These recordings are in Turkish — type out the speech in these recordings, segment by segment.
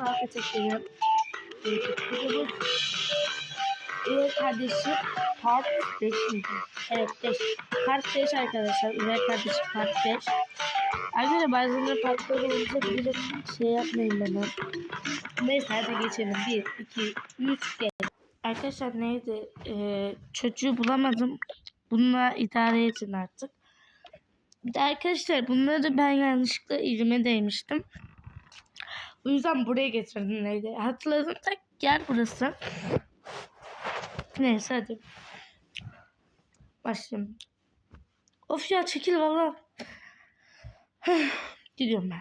afet ederim. Evet kardeşim part 5 miydi? Evet 5. Part 5 arkadaşlar. Evet kardeşim part 5. Arkadaşlar bazen partları olacak bir şey yapmayın bana. Neyse hadi geçelim. 1, 2, 3 gel. Arkadaşlar neydi? Ee, çocuğu bulamadım. Bununla idare edin artık. Bir de arkadaşlar bunları ben yanlışlıkla elime değmiştim. O yüzden buraya getirdim neydi? Hatırladım da yer burası. Neyse hadi. Başlayalım. Of ya çekil valla. Gidiyorum ben.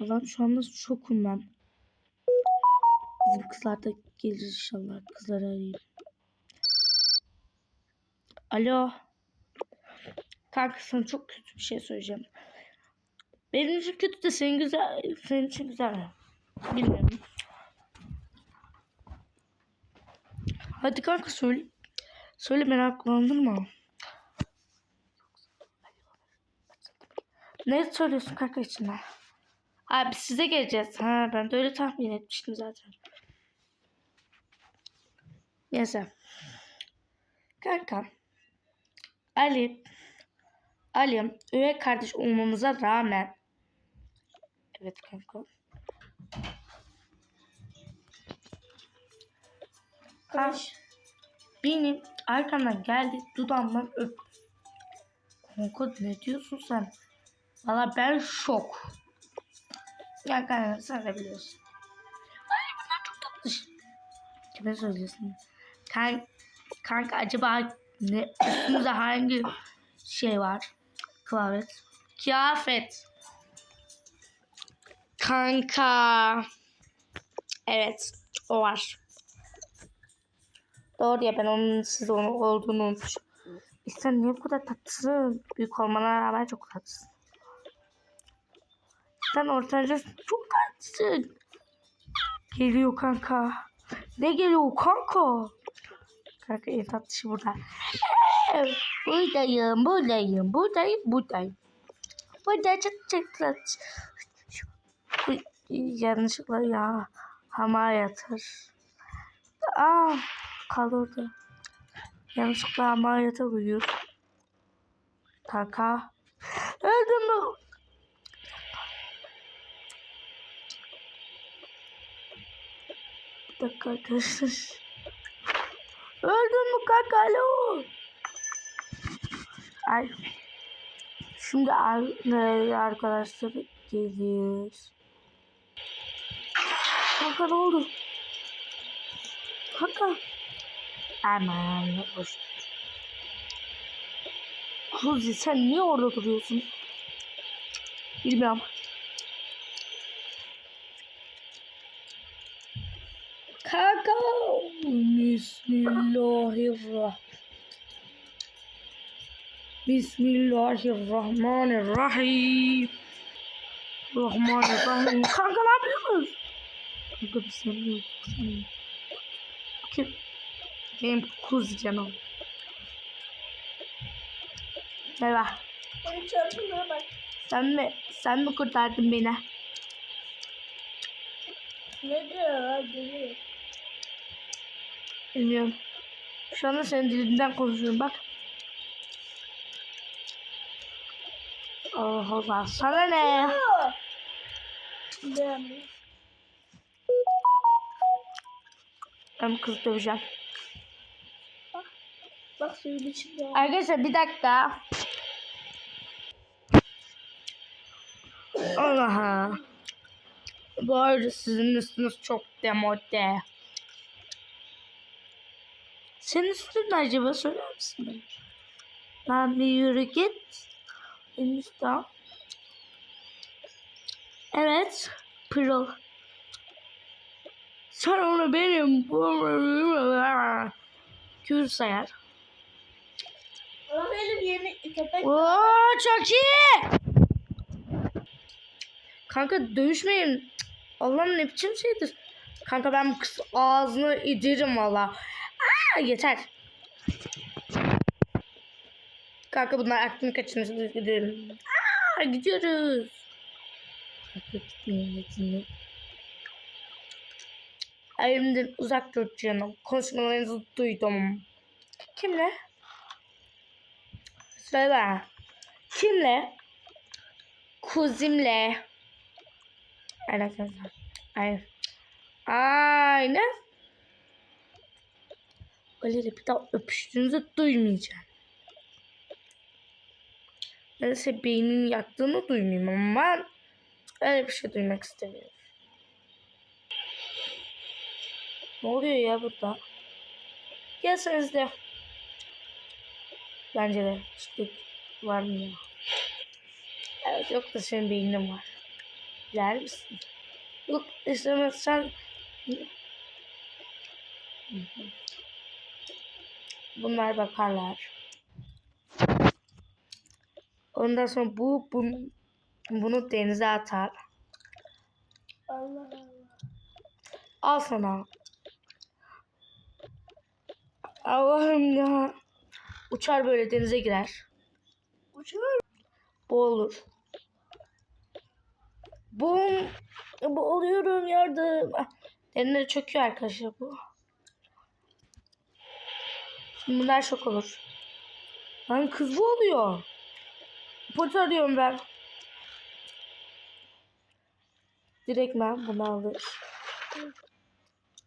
Allah'ım şu anda şokum ben. Bizim kızlar da gelir inşallah. Kızları arayayım. Alo. Kanka sana çok kötü bir şey söyleyeceğim. Benim için kötü de senin güzel, senin için güzel. Bilmiyorum. Hadi kanka söyle. Söyle meraklandırma. Ne söylüyorsun kanka içine? Abi size geleceğiz. Ha ben de öyle tahmin etmiştim zaten. Neyse. Kanka. Ali. Ali üvey kardeş olmamıza rağmen. Evet kanka. Kaş. Benim arkamdan geldi dudağımdan öp. Kanka ne diyorsun sen? Valla ben şok. Ya kanka sen de biliyorsun. Ay bunlar çok tatlı. Kime söylüyorsun? Kan kanka acaba ne üstümüzde hangi şey var? Kıyafet. Kıyafet. Kanka. Evet. O var. Doğru ya ben onun siz onu olduğunu unutmuşum. E sen niye bu kadar tatlısın? Büyük olmana rağmen çok tatlısın. Sen ortanca çok tatlısın. Geliyor kanka. Ne geliyor kanka? Kanka en tatlısı burada. Buradayım, buradayım, buradayım, buradayım. Burada çok tatlı. Bu yanlışlıkla ya hama yatır. Aa kalırdı. Yanlışlıkla hama yatır uyuyor. Kanka. Öldüm mü? Bir dakika arkadaşlar. Öldün mü kanka alo? Ay. Şimdi ar- arkadaşlar gelir. Kanka ne oldu? Kanka. Aman ne boş. Kuzi sen niye orada duruyorsun? Bilmiyorum. Kanka. Bismillahirrahmanirrahim. Bismillahirrahmanirrahim. Rahmanirrahim. Kanka ne yapıyorsunuz? Kanka bir saniye. Saniye. Kim? Benim kuz canım. Merhaba. Sen mi, sen mi kurtardın beni? Ne diyor? Bilmiyorum. Şu anda senin dilinden konuşuyorum bak. Allah Allah. Sana ne? Ben kız döveceğim. bak suyun içinde. Arkadaşlar bir dakika. Allah'a. Bu arada sizin üstünüz çok demode. Senin üstün acaba söyler misin? Lan bir yürü git. Enişte. Evet. Pırıl. Sen onu benim. Kür sayar. Benim yeni köpek. Oo çok iyi. Kanka dövüşmeyin. Allah'ım ne biçim şeydir. Kanka ben kız ağzını idirim valla. Aa yeter. Kanka bunlar aklını kaçırmış. Gidelim. Aa, gidiyoruz. Kanka gitmeyin dediğini. Elimden uzak dur canım. Konuşmalarınızı duydum. Kimle? Söyle. Kimle? Kuzimle. Aynen. Aynen. Aynen. Öyle bir daha öpüştüğünüzü duymayacağım. Neredeyse beynin yaktığını duymayayım ama ben öyle bir şey duymak istemiyorum. Ne oluyor ya burada? Gelseniz de. Bence de işte var mı ya? Evet yok da senin beynin var. Bilir misin? Yok istemezsen Bunlar bakarlar. Ondan sonra bu, bu bunu denize atar. Allah Allah. Al sana. Allah'ım ya. Uçar böyle denize girer. Uçuyor. Boğulur. Bum. Boğuluyorum yardım. Ah, Derinlere çöküyor arkadaşlar bu. Şimdi bunlar şok olur. Lan kız bu oluyor. Polis arıyorum ben. Direkt ben bunu alır.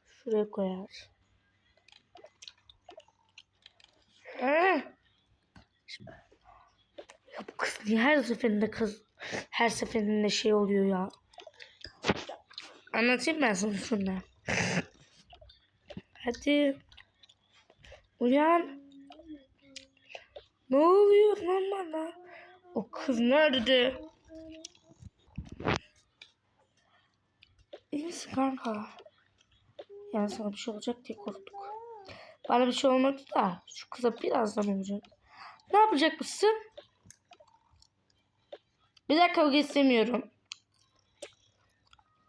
Şuraya koyar. Eh. Ya bu kız niye her seferinde kız her seferinde şey oluyor ya. Anlatayım ben sana şunu. Hadi. Uyan. Ne oluyor lan bana? O kız nerede? İyi misin kanka? Yani sana bir şey olacak diye korktuk. Bana bir şey olmadı da şu kıza birazdan olacak. Ne yapacak mısın? Bir dakika kavga istemiyorum.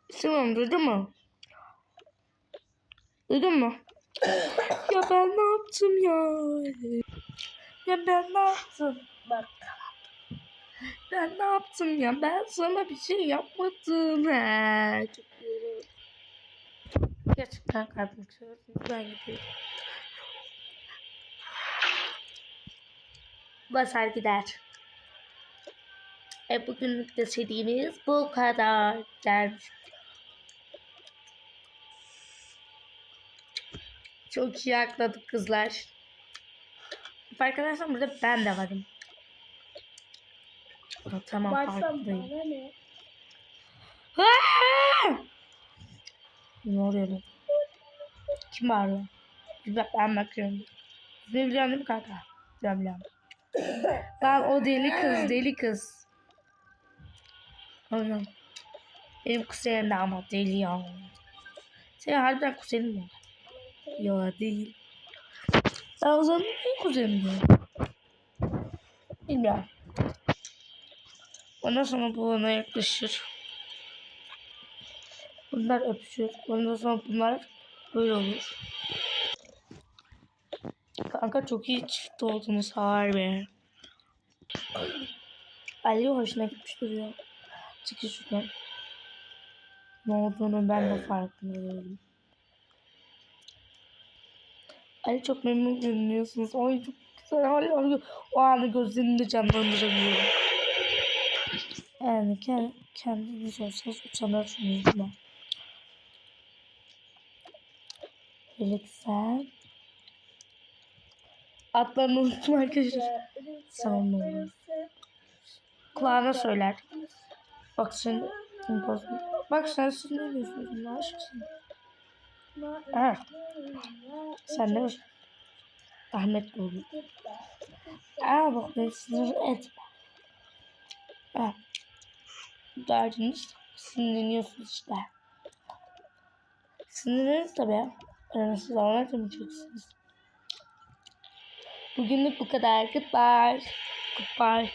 İstemiyorum duydun mu? Duydun mu? ya ben ne yaptım ya? Ya ben ne yaptım? Bak. Ben ne yaptım ya? Ben sana bir şey yapmadım. He. Çok üzülüyorum. Gerçekten kalbim kırıldı. Ben gidiyorum. Basar gider. E bugünlük de serimiz bu kadar dermiş. Çok iyi akladık kızlar. Arkadaşlar burada ben de varım. Aa, Tamam Baksam farkındayım. ne? Oluyor lan? Kim bağırıyor? Bak ben bakıyorum. Ne biliyorsun değil mi kanka? Biliyorum biliyorum. Lan o deli kız deli kız. Oğlum. Benim kuzenim de ama deli ya. Senin harbiden kuzenin mi? Ya değil. Sen o zaman kuzenim mi? Bilmiyorum. Ondan sonra bu ona yaklaşır. Bunlar öpüşür. Ondan sonra bunlar böyle olur. Kanka çok iyi çift oldunuz harbi. Ali hoşuna gitmiş duruyor. Çıkın şuradan. Ne olduğunu ben de farkında değilim. Ali çok memnun görünüyorsunuz. Ay çok güzel. Hala o anı gözlerinde canlandırabiliyorum. Yani kend, kendiniz olsanız utanırsınız değil mi? Felix'en. Adlarını unuttum arkadaşlar. Tamam mı? Kulağına söyler. Bak sen Bak sen siz ne diyorsunuz Allah aşkına? Ha, sen de Ahmet olur. Aa bak beni sinir etme. Ha. Derdiniz sinirleniyorsunuz işte. Sinirleriniz tabii. Aranızda zaman etmeyeceksiniz. Bugünlük bu kadar. Goodbye. Goodbye.